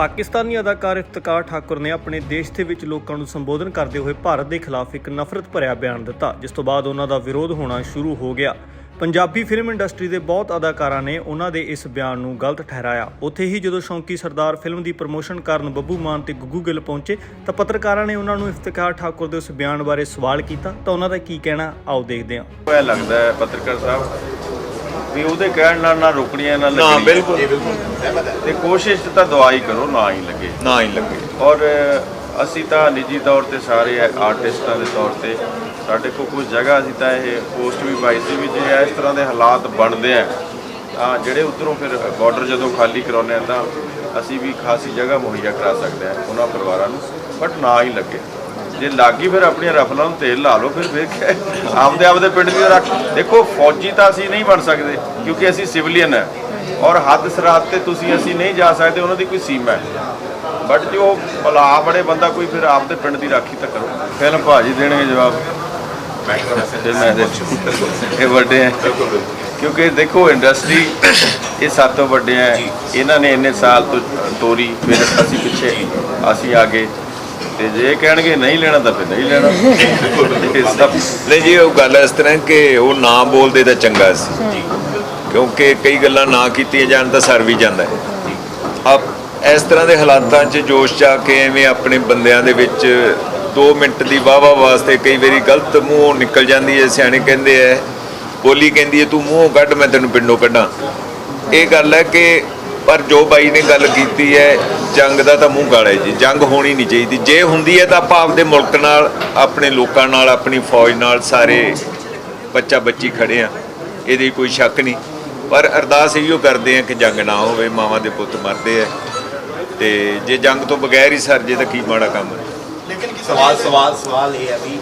ਪਾਕਿਸਤਾਨੀ ਅਦਾਕਾਰ ਇਫਤਕਾਰ ਠਾਕੁਰ ਨੇ ਆਪਣੇ ਦੇਸ਼ ਦੇ ਵਿੱਚ ਲੋਕਾਂ ਨੂੰ ਸੰਬੋਧਨ ਕਰਦੇ ਹੋਏ ਭਾਰਤ ਦੇ ਖਿਲਾਫ ਇੱਕ ਨਫ਼ਰਤ ਭਰਿਆ ਬਿਆਨ ਦਿੱਤਾ, ਜਿਸ ਤੋਂ ਬਾਅਦ ਉਹਨਾਂ ਦਾ ਵਿਰੋਧ ਹੋਣਾ ਸ਼ੁਰੂ ਹੋ ਗਿਆ। ਪੰਜਾਬੀ ਫਿਲਮ ਇੰਡਸਟਰੀ ਦੇ ਬਹੁਤ ਅਦਾਕਾਰਾਂ ਨੇ ਉਹਨਾਂ ਦੇ ਇਸ ਬਿਆਨ ਨੂੰ ਗਲਤ ਠਹਿਰਾਇਆ। ਉੱਥੇ ਹੀ ਜਦੋਂ ਸ਼ੌਂਕੀ ਸਰਦਾਰ ਫਿਲਮ ਦੀ ਪ੍ਰਮੋਸ਼ਨ ਕਰਨ ਬੱਬੂ ਮਾਨ ਤੇ ਗੁੱਗੂ ਗਿੱਲ ਪਹੁੰਚੇ, ਤਾਂ ਪੱਤਰਕਾਰਾਂ ਨੇ ਉਹਨਾਂ ਨੂੰ ਇਫਤਕਾਰ ਠਾਕੁਰ ਦੇ ਉਸ ਬਿਆਨ ਬਾਰੇ ਸਵਾਲ ਕੀਤਾ, ਤਾਂ ਉਹਨਾਂ ਦਾ ਕੀ ਕਹਿਣਾ? ਆਓ ਦੇਖਦੇ ਹਾਂ। ਲੱਗਦਾ ਹੈ, ਪੱਤਰਕਾਰ ਸਾਹਿਬ। ਵੀ ਉਹਦੇ ਕਹਿਣ ਨਾਲ ਨਾ ਰੁਕਣੀਆਂ ਨਾ ਨਾ ਲੱਗਣੀਆਂ। ਬਿਲਕੁਲ। ਤੇ ਕੋਸ਼ਿਸ਼ ਤਾਂ ਦਵਾਈ ਕਰੋ ਨਾ ਹੀ ਲੱਗੇ। ਨਾ ਹੀ ਲੱਗੇ। ਔਰ ਅਸੀਂ ਤਾਂ ਨਿੱਜੀ ਤੌਰ ਤੇ ਸਾਰੇ ਆਰਟਿਸਟਾਂ ਦੇ ਤੌਰ ਤੇ ਸਾਡੇ ਕੋਲ ਕੁਝ ਜਗ੍ਹਾ ਅਸੀਂ ਤਾਂ ਇਹ ਪੋਸਟ ਵੀ ਪਾਈ ਸੀ ਵੀ ਜੇ ਇਸ ਤਰ੍ਹਾਂ ਦੇ ਹਾਲਾਤ ਬਣਦੇ ਆ ਤਾਂ ਜਿਹੜੇ ਉੱਧਰੋਂ ਫਿਰ ਬਾਰਡਰ ਜਦੋਂ ਖਾਲੀ ਕਰਾਉਂਦੇ ਆ ਤਾਂ ਅਸੀਂ ਵੀ ਖਾਸੀ ਜਗ੍ਹਾ ਮੁਹੱਈਆ ਕਰਾ ਸਕਦੇ ਆ ਉਹਨਾਂ ਪਰਿਵਾਰਾਂ ਨੂੰ ਬਟ ਨਾ ਹੀ ਲੱਗੇ। ਜੇ ਲੱਗੀ ਫਿਰ ਆਪਣੀਆਂ ਰਫਲਾਂ ਨੂੰ ਤੇਲ ਲਾ ਲਓ ਫਿਰ ਫਿਰ? ਆਪਦੇ ਆਪਦੇ ਪਿੰਡ ਦੀ ਰੱਖ। ਦੇਖੋ ਫੌਜੀ ਤਾਂ ਅਸੀਂ ਨਹੀਂ ਬਣ ਸਕਦੇ ਕਿਉਂਕਿ ਅਸੀਂ ਸਿਵਲੀਅਨ ਹੈ। ਔਰ ਹੱਦ ਸਰਹੱਦ ਤੇ ਤੁਸੀਂ ਅਸੀਂ ਨਹੀਂ ਜਾ ਸਕਦੇ ਉਹਨਾਂ ਦੀ ਕੋਈ ਸੀਮਾ ਹੈ। ਬਟ ਜੋ ਭਲਾ ਬੜੇ ਬੰਦਾ ਕੋਈ ਫਿਰ ਆਪਦੇ ਪਿੰਡ ਦੀ ਰਾਖੀ ਤਾਂ ਕਰੋ। ਫਿਲਮ ਭਾਜੀ ਦੇਣਗੇ ਜਵਾਬ। ਮੈਂ ਇਹ ਵੱਡੇ ਹੈ। ਕਿਉਂਕਿ ਦੇਖੋ ਇੰਡਸਟਰੀ ਇਹ ਸਭ ਤੋਂ ਵੱਡੇ ਹੈ। ਇਹਨਾਂ ਨੇ ਇੰਨੇ ਸਾਲ ਤੋਂ ਤੋਰੀ ਫਿਰ ਅਸੀਂ ਪਿੱਛੇ ਅਸੀਂ ਆਗੇ ਤੇ ਜੇ ਕਹਿਣਗੇ ਨਹੀਂ ਲੈਣਾ ਤਾਂ ਫਿਰ ਨਹੀਂ ਲੈਣਾ। ਨਹੀਂ ਜੀ ਉਹ ਗੱਲ ਇਸ ਤਰ੍ਹਾਂ ਕਿ ਉਹ ਨਾ ਬੋਲਦੇ ਤਾਂ ਚੰਗਾ ਸੀ। ਕਿਉਂਕਿ ਕਈ ਗੱਲਾਂ ਨਾ ਕੀਤੀਆਂ ਜਾਣ ਤਾਂ ਸਰ ਵੀ ਜਾਂਦਾ ਹੈ। ਆਪ ਇਸ ਤਰ੍ਹਾਂ ਦੇ ਹਾਲਾਤਾਂ 'ਚ ਜੋਸ਼ 'ਚ ਕੇ ਐਵੇਂ ਆਪਣੇ ਬੰਦਿਆਂ ਦੇ ਵਿੱਚ 2 ਮਿੰਟ ਦੀ ਵਾਵਾ ਵਾਸਤੇ ਕਈ ਵਾਰੀ ਗਲਤ ਮੂੰਹੋਂ ਨਿਕਲ ਜਾਂਦੀ ਹੈ, ਸਿਆਣੇ ਕਹਿੰਦੇ ਐ ਬੋਲੀ ਕਹਿੰਦੀ ਹੈ, ਤੂੰ ਮੂੰਹੋਂ ਕੱਢ, ਮੈਂ ਤੈਨੂੰ ਪਿੰਡੋਂ ਕੱਢਾਂ। ਇਹ ਗੱਲ ਹੈ ਕਿ ਪਰ ਜੋ ਬਾਈ ਨੇ ਗੱਲ ਕੀਤੀ ਹੈ, ਜੰਗ ਦਾ ਤਾਂ ਮੂੰਹ ਕਾਲਾ ਹੈ ਜੀ, ਜੰਗ ਹੋਣੀ ਨਹੀਂ ਚਾਹੀਦੀ। ਜੇ ਹੁੰਦੀ ਹੈ ਤਾਂ ਆਪਾਂ ਆਪਦੇ ਮੁਲਕ ਨਾਲ, ਆਪਣੇ ਲੋਕਾਂ ਨਾਲ, ਆਪਣੀ ਫੌਜ ਨਾਲ ਸਾਰੇ ਬੱਚਾ ਬੱਚੀ ਖੜੇ ਆ ਇਹਦੇ ਕੋਈ ਸ਼ੱਕ ਨਹੀਂ। ਪਰ ਅਰਦਾਸ ਇਹੋ ਕਰਦੇ ਆ ਕਿ ਜੰਗ ਨਾ ਹੋਵੇ, ਮਾਵਾਂ ਦੇ ਪੁੱਤ ਮਰਦੇ ਆ। ਤੇ ਜੇ ਜੰਗ ਤੋਂ ਬਗੈਰ ਹੀ ਸਰ ਜੇ ਤਾਂ ਕੀ ਮਾੜਾ ਕੰਮ ਹੈ? ਲੇਕਿਨ ਸਵਾਲ ਸਵਾਲ ਸਵਾਲ ਇਹ ਹੈ ਵੀ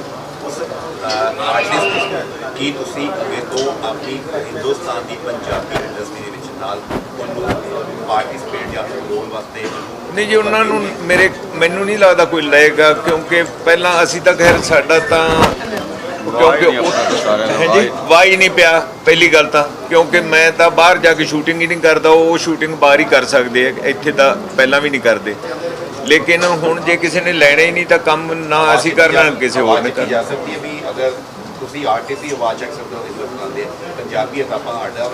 ਉਸ ਆਰਟਿਸਟ ਕੀ ਤੁਸੀਂ ਅੱਗੇ ਤੋਂ ਆਪਣੀ ਹਿੰਦੁਸਤਾਨ ਦੀ ਪੰਜਾਬੀ ਇੰਡਸਟਰੀ ਦੇ ਵਿੱਚ ਨਾਲ ਉਹਨੂੰ ਪਾਰਟਿਸਿਪੇਟ ਜਾਂ ਫਿਰ ਰੋਲ ਵਾਸਤੇ ਨਹੀਂ ਜੀ ਉਹਨਾਂ ਨੂੰ ਮੇਰੇ ਮੈਨੂੰ ਨਹੀਂ ਲੱਗਦਾ ਕੋਈ ਲਏਗਾ ਕਿਉਂਕਿ ਪਹਿਲਾਂ ਅਸੀਂ ਤਾਂ ਖੈਰ ਸਾਡਾ ਤਾਂ ਕਿਉਂਕਿ ਹਾਂਜੀ ਵਾਈ ਨਹੀਂ ਪਿਆ ਪਹਿਲੀ ਗੱਲ ਤਾਂ ਕਿਉਂਕਿ ਮੈਂ ਤਾਂ ਬਾਹਰ ਜਾ ਕੇ ਸ਼ੂਟਿੰਗ ਹੀ ਨਹੀਂ ਕਰਦਾ ਉਹ ਸ਼ੂਟਿੰਗ ਬਾਹਰ ਹੀ ਕਰ ਸਕਦੇ ਆ ਇੱਥੇ ਤਾਂ ਪਹਿਲਾਂ ਵੀ ਨਹੀਂ ਕਰਦੇ। ਲੇਕਿਨ ਹੁਣ ਜੇ ਕਿਸੇ ਨੇ ਲੈਣਾ ਹੀ ਨਹੀਂ ਤਾਂ ਕੰਮ ਨਾ ਅਸੀਂ ਕਰਨਾ ਕਿਸੇ ਹੋਰ ਨੇ ਜਾ ਸਕਦੀ ਹੈ ਵੀ ਅਗਰ ਤੁਸੀਂ ਆਰਟਿਸਟ ਦੀ ਆਵਾਜ਼ ਚੱਕ ਸਕਦੇ ਹੋ ਹਿੰਦੁਸਤਾਨ ਦੇ ਪੰਜਾਬੀ ਅਦਾਪਾ ਸਾਡਾ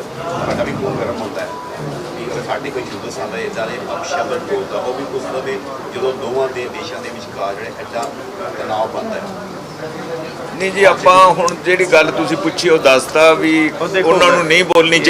ਸਾਡਾ ਵੀ ਖੂਨ ਗਰਮ ਹੁੰਦਾ ਹੈ। ਵੀ ਅਗਰ ਸਾਡੇ ਕੋਈ ਹਿੰਦੁਸਤਾਨ ਦਾ ਇਦਾਂ ਦੇ ਅਪਸ਼ਬਦ ਬੋਲਦਾ ਉਹ ਵੀ ਉਸ ਲਵੇ ਜਦੋਂ ਦੋਵਾਂ ਦੇ ਦੇਸ਼ਾਂ ਦੇ ਵਿਚਕਾਰ ਜਿਹੜੇ ਐਡਾ ਤਣਾਅ ਬਣਦਾ ਹੈ। ਨਹੀਂ ਜੀ ਆਪਾਂ ਹੁਣ ਜਿਹੜੀ ਗੱਲ ਤੁਸੀਂ ਪੁੱਛੀ ਉਹ ਦੱਸਤਾ ਵੀ ਉਹਨਾਂ ਨੂੰ ਨਹੀਂ ਬੋਲਣੀ ਚਾਹੀਦੀ।